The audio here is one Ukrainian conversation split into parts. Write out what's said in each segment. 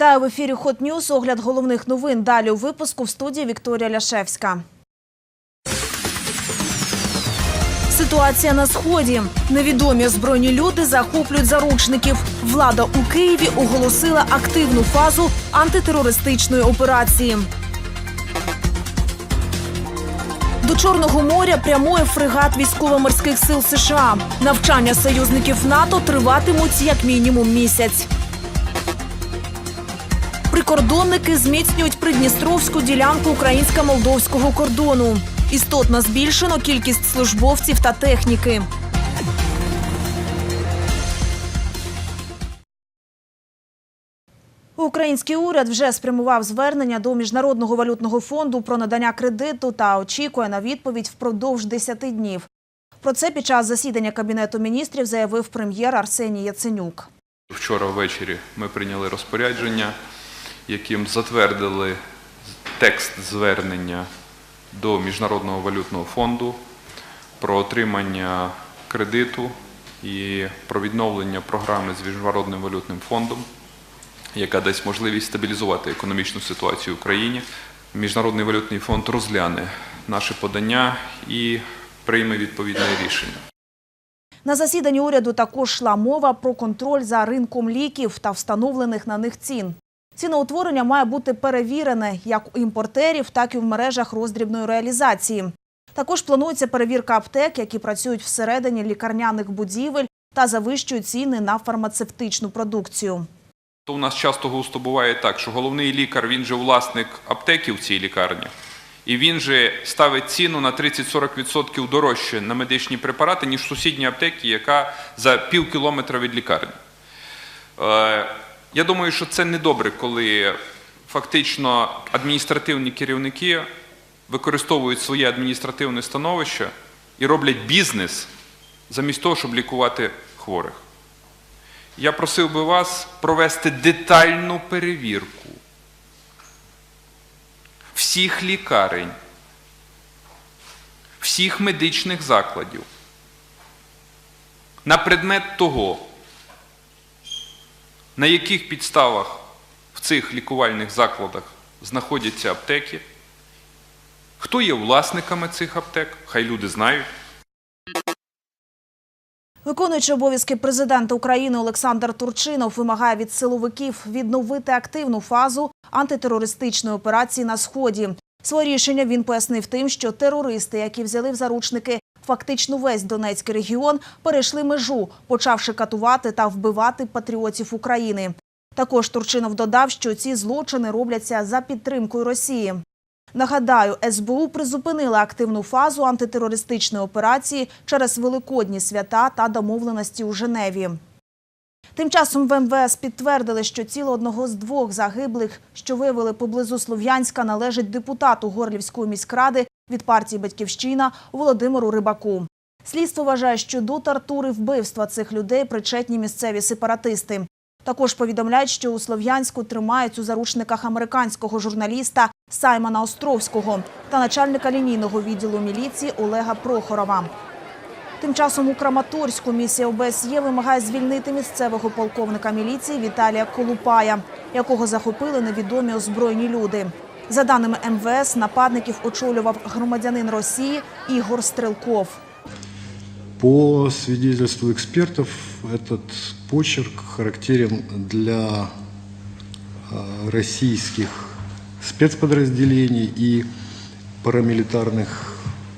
Вітаю в ефірі Hot News. Огляд головних новин. Далі у випуску в студії Вікторія Ляшевська. Ситуація на сході. Невідомі збройні люди захоплюють заручників. Влада у Києві оголосила активну фазу антитерористичної операції. До Чорного моря прямує фрегат військово-морських сил США. Навчання союзників НАТО триватимуть як мінімум місяць. Прикордонники зміцнюють придністровську ділянку українсько-молдовського кордону. Істотно збільшено кількість службовців та техніки. Український уряд вже спрямував звернення до Міжнародного валютного фонду про надання кредиту та очікує на відповідь впродовж 10 днів. Про це під час засідання Кабінету міністрів заявив прем'єр Арсеній Яценюк. Вчора ввечері ми прийняли розпорядження, яким затвердили текст звернення до Міжнародного валютного фонду про отримання кредиту і про відновлення програми з Міжнародним валютним фондом, яка дасть можливість стабілізувати економічну ситуацію в Україні. Міжнародний валютний фонд розгляне наше подання і прийме відповідне рішення. На засіданні уряду також йшла мова про контроль за ринком ліків та встановлених на них цін. Ціноутворення має бути перевірене як у імпортерів, так і в мережах роздрібної реалізації. Також планується перевірка аптек, які працюють всередині лікарняних будівель та завищують ціни на фармацевтичну продукцію. У нас часто густо буває так, що головний лікар, він же власник аптеки в цій лікарні, і він же ставить ціну на 30-40% дорожче на медичні препарати, ніж в сусідній аптеці, яка за пів кілометра від лікарні. Я думаю, що це недобре, коли фактично адміністративні керівники використовують своє адміністративне становище і роблять бізнес замість того, щоб лікувати хворих. Я просив би вас провести детальну перевірку всіх лікарень, всіх медичних закладів на предмет того, на яких підставах в цих лікувальних закладах знаходяться аптеки, хто є власниками цих аптек, хай люди знають. Виконуючий обов'язки президента України Олександр Турчинов вимагає від силовиків відновити активну фазу антитерористичної операції на сході. Своє рішення він пояснив тим, що терористи, які взяли в заручники фактично весь Донецький регіон, перейшли межу, почавши катувати та вбивати патріотів України. Також Турчинов додав, що ці злочини робляться за підтримкою Росії. Нагадаю, СБУ призупинила активну фазу антитерористичної операції через великодні свята та домовленості у Женеві. Тим часом в МВС підтвердили, що тіло одного з двох загиблих, що виявили поблизу Слов'янська, належить депутату Горлівської міськради від партії Батьківщина Володимиру Рибаку. Слідство вважає, що до тортури вбивства цих людей причетні місцеві сепаратисти. Також повідомляють, що у Слов'янську тримають у заручниках американського журналіста Саймона Островського та начальника лінійного відділу міліції Олега Прохорова. Тим часом у Краматорську місія ОБСЄ вимагає звільнити місцевого полковника міліції Віталія Колупая, якого захопили невідомі озброєні люди. За даними МВС, нападників очолював громадянин Росії Ігор Стрелков. По свидетельству экспертов, этот почерк характерен для э, российских спецподразделений и парамилитарных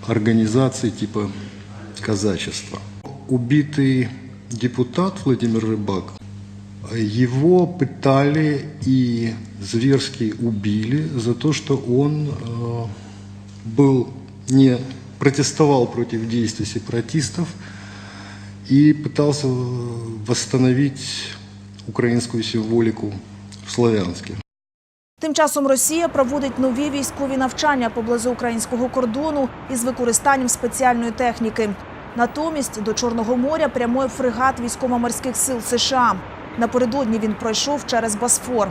организаций типа казачества. Убитый депутат Владимир Рыбак, его пытали и зверски убили за то, что он э, был не протестовал против действий сепаратистов и пытался э, восстановить украинскую символику в Славянске. Тим часом Росія проводить нові військові навчання поблизу українського кордону із використанням спеціальної техніки. Натомість до Чорного моря прямує фрегат військово-морських сил США. Напередодні він пройшов через Босфор.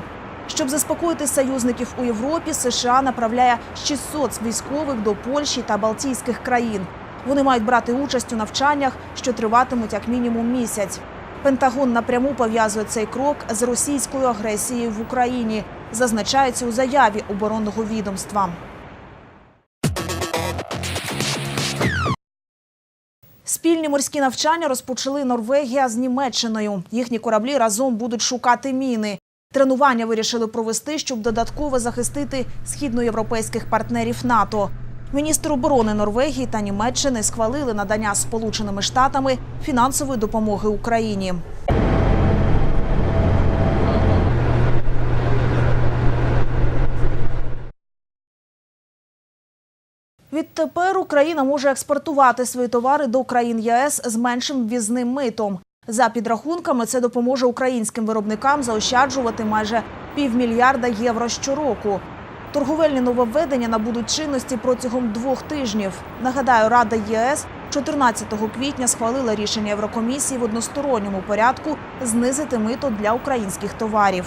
Щоб заспокоїти союзників у Європі, США направляє 600 військових до Польщі та Балтійських країн. Вони мають брати участь у навчаннях, що триватимуть як мінімум місяць. Пентагон напряму пов'язує цей крок з російською агресією в Україні, зазначається у заяві оборонного відомства. Спільні морські навчання розпочали Норвегія з Німеччиною. Їхні кораблі разом будуть шукати міни. Тренування вирішили провести, щоб додатково захистити східноєвропейських партнерів НАТО. Міністр оборони Норвегії та Німеччини схвалили надання Сполученими Штатами фінансової допомоги Україні. Відтепер Україна може експортувати свої товари до країн ЄС з меншим ввізним митом. За підрахунками, це допоможе українським виробникам заощаджувати майже півмільярда євро щороку. Торговельні нововведення набудуть чинності протягом двох тижнів. Нагадаю, Рада ЄС 14 квітня схвалила рішення Єврокомісії в односторонньому порядку знизити мито для українських товарів.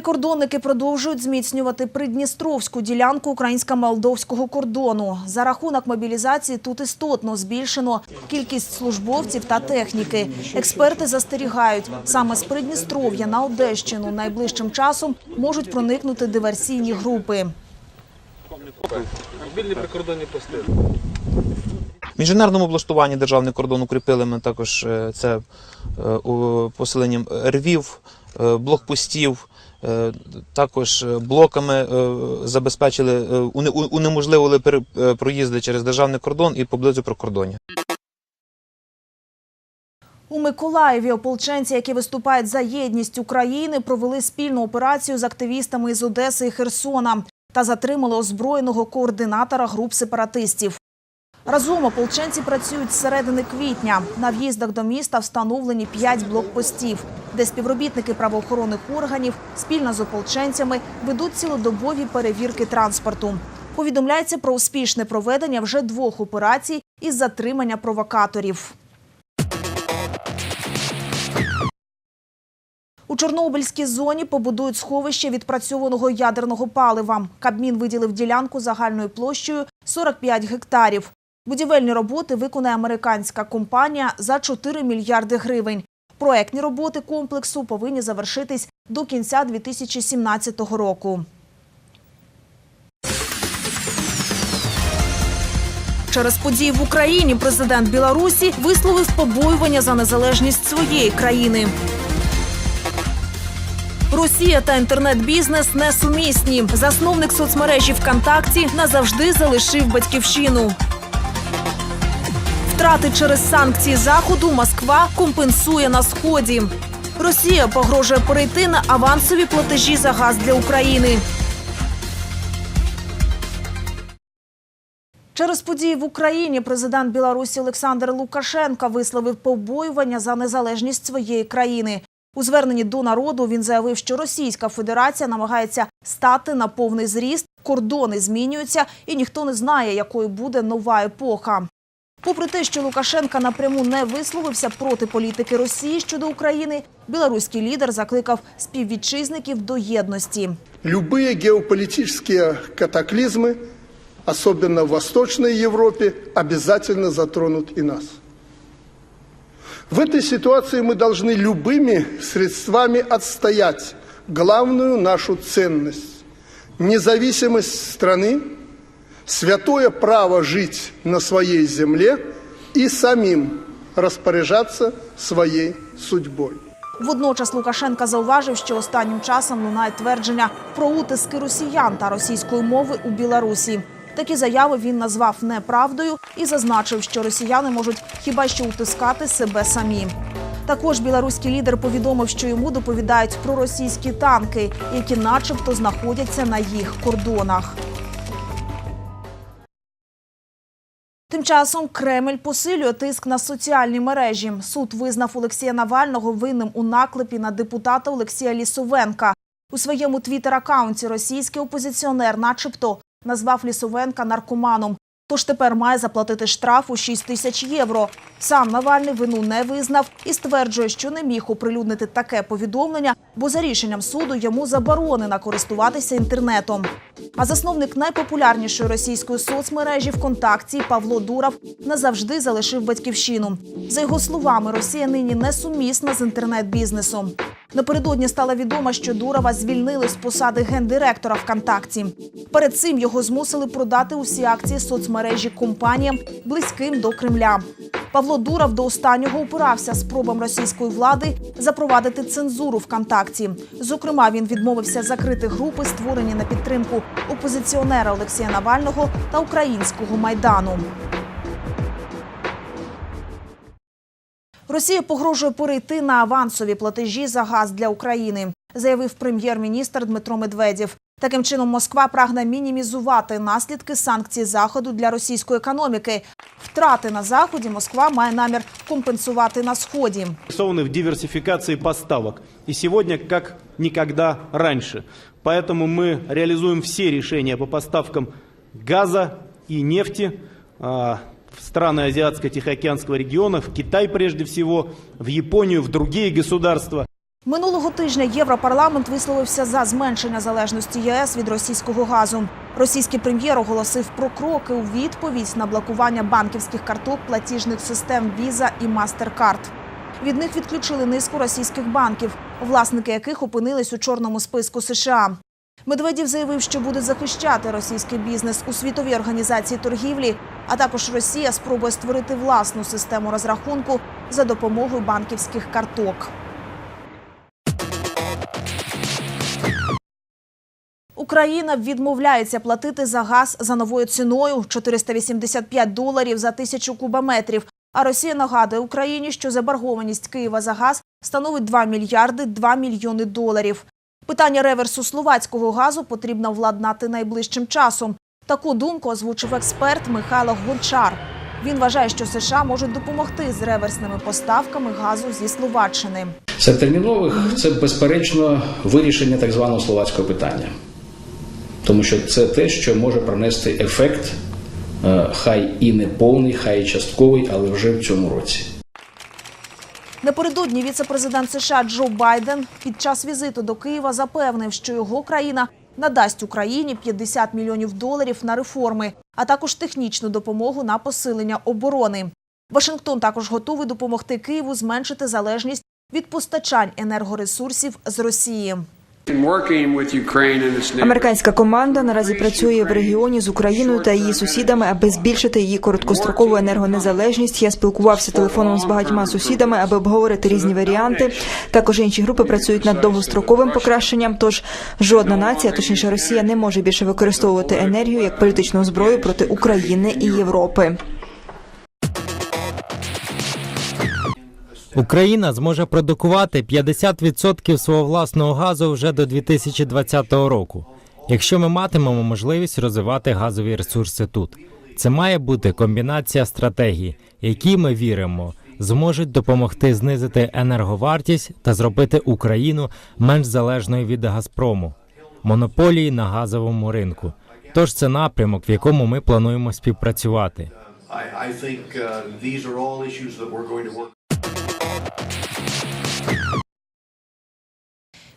Прикордонники продовжують зміцнювати придністровську ділянку українсько-молдовського кордону. За рахунок мобілізації тут істотно збільшено кількість службовців та техніки. Експерти застерігають, саме з Придністров'я на Одещину найближчим часом можуть проникнути диверсійні групи. Мобільні прикордонні пости. В інженерному облаштуванні державний кордон укріпили ми також е, це е, посиленням рвів, е, блокпостів. Е, Також е, блоками е, забезпечили, унеможливили проїзди через державний кордон і поблизу прикордоння. У Миколаєві ополченці, які виступають за єдність України, провели спільну операцію з активістами із Одеси і Херсона та затримали озброєного координатора груп сепаратистів. Разом ополченці працюють з середини квітня. На в'їздах до міста встановлені п'ять блокпостів, де співробітники правоохоронних органів спільно з ополченцями ведуть цілодобові перевірки транспорту. Повідомляється про успішне проведення вже двох операцій із затримання провокаторів. У Чорнобильській зоні побудують сховище відпрацьованого ядерного палива. Кабмін виділив ділянку загальною площею 45 гектарів. Будівельні роботи виконає американська компанія за 4 мільярди гривень. Проектні роботи комплексу повинні завершитись до кінця 2017 року. Через події в Україні президент Білорусі висловив побоювання за незалежність своєї країни. Росія та інтернет-бізнес несумісні. Засновник соцмережі ВКонтакті назавжди залишив батьківщину. Втрати через санкції заходу Москва компенсує на сході. Росія погрожує перейти на авансові платежі за газ для України. Через події в Україні президент Білорусі Олександр Лукашенко висловив побоювання за незалежність своєї країни. У зверненні до народу він заявив, що Російська Федерація намагається стати на повний зріст, кордони змінюються, і ніхто не знає, якою буде нова епоха. Попри те, що Лукашенка напряму не висловився проти політики Росії щодо України, білоруський лідер закликав співвітчизників до єдності. Любые геополитические катаклизмы, особенно в Восточной Европе, обязательно затронут и нас. В этой ситуации мы должны любыми средствами отстоять главную нашу ценность – независимость страны, святое право жить на своей земле и самим распоряжаться своей судьбой. Водночас Лукашенка зауважив, що останнім часом лунає твердження про утиски росіян та російської мови у Білорусі. Такі заяви він назвав неправдою і зазначив, що росіяни можуть хіба що утискати себе самі. Також білоруський лідер повідомив, що йому доповідають про російські танки, які, начебто, знаходяться на їх кордонах. Часом Кремль посилює тиск на соціальні мережі. Суд визнав Олексія Навального винним у наклепі на депутата Олексія Лісовенка. У своєму твіттер-аккаунті російський опозиціонер, начебто, назвав Лісовенка наркоманом. Тож тепер має заплатити штраф у 6 тисяч євро. Сам Навальний вину не визнав і стверджує, що не міг оприлюднити таке повідомлення, бо за рішенням суду йому заборонено користуватися інтернетом. А засновник найпопулярнішої російської соцмережі ВКонтакті Павло Дурав назавжди залишив батьківщину. За його словами, Росія нині несумісна з інтернет-бізнесом. Напередодні стало відомо, що Дурова звільнили з посади гендиректора ВКонтакті. Перед цим його змусили продати усі акції соцмережі компаніям, близьким до Кремля. Павло Дуров до останнього упирався спробам російської влади запровадити цензуру ВКонтакті. Зокрема, він відмовився закрити групи, створені на підтримку опозиціонера Олексія Навального та українського майдану. Росія погрожує перейти на авансові платежі за газ для України, заявив прем'єр-міністр Дмитро Медведєв. Таким чином, Москва прагне мінімізувати наслідки санкцій заходу для російської економіки. Втрати на заході Москва має намір компенсувати на сході. заинтересованы в диверсификации поставок. И сегодня как никогда раньше. Поэтому мы реализуем все решения по поставкам газа и нефти а, в страны Азиатско-Тихоокеанского региона, в Китай прежде всего, в Японию, в другие государства. Минулого тижня Європарламент висловився за зменшення залежності ЄС від російського газу. Російський прем'єр оголосив про кроки у відповідь на блокування банківських карток платіжних систем Visa і MasterCard. Від них відключили низку російських банків, власники яких опинились у чорному списку США. Медведєв заявив, що буде захищати російський бізнес у світовій організації торгівлі, а також Росія спробує створити власну систему розрахунку за допомогою банківських карток. Україна відмовляється платити за газ за новою ціною 485 доларів за тисячу кубометрів. А Росія нагадує Україні, що заборгованість Києва за газ становить 2 мільярди 2 мільйони доларів. Питання реверсу словацького газу потрібно владнати найближчим часом. Таку думку озвучив експерт Михайло Гончар. Він вважає, що США можуть допомогти з реверсними поставками газу зі Словаччини. Серед термінових це безперечно вирішення так званого словацького питання, тому що це те, що може принести ефект, е, хай і не повний, хай і частковий, але вже в цьому році. Напередодні віце-президент США Джо Байден під час візиту до Києва запевнив, що його країна надасть Україні 50 мільйонів доларів на реформи, а також технічну допомогу на посилення оборони. Вашингтон також готовий допомогти Києву зменшити залежність від постачань енергоресурсів з Росії. Американська команда наразі працює в регіоні з Україною та її сусідами, аби збільшити її короткострокову енергонезалежність. Я спілкувався телефоном з багатьма сусідами, аби обговорити різні варіанти. Також інші групи працюють над довгостроковим покращенням. Тож жодна нація, точніше Росія, не може більше використовувати енергію як політичну зброю проти України і Європи. Україна зможе продукувати 50% свого власного газу вже до 2020 року, якщо ми матимемо можливість розвивати газові ресурси тут. Це має бути комбінація стратегій, які ми віримо, зможуть допомогти знизити енерговартість та зробити Україну менш залежною від Газпрому, монополії на газовому ринку. Тож це напрямок, в якому ми плануємо співпрацювати. I, uh.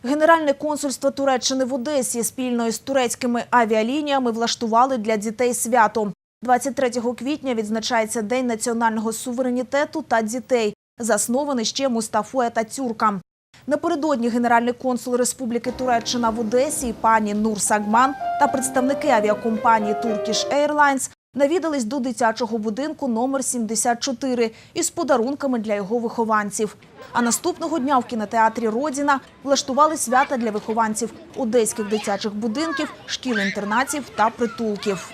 Генеральне консульство Туреччини в Одесі спільно із турецькими авіалініями влаштували для дітей свято. 23 квітня відзначається День національного суверенітету та дітей, заснований ще Мустафою Ататюрком. Напередодні генеральний консул Республіки Туреччина в Одесі пані Нур Сагман та представники авіакомпанії Turkish Airlines навідались до дитячого будинку номер 74 із подарунками для його вихованців. А наступного дня в кінотеатрі Родіна влаштували свята для вихованців одеських дитячих будинків, шкіл-інтернатів та притулків.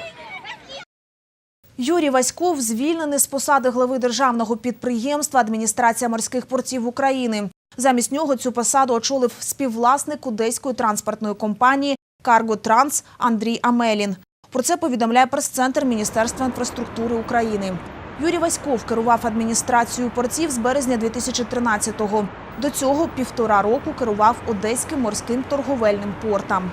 Юрій Васьков звільнений з посади глави державного підприємства Адміністрація морських портів України. Замість нього цю посаду очолив співвласник одеської транспортної компанії Карго Транс Андрій Амелін. Про це повідомляє прес-центр Міністерства інфраструктури України. Юрій Васьков керував адміністрацією портів з березня 2013-го. До цього півтора року керував Одеським морським торговельним портом.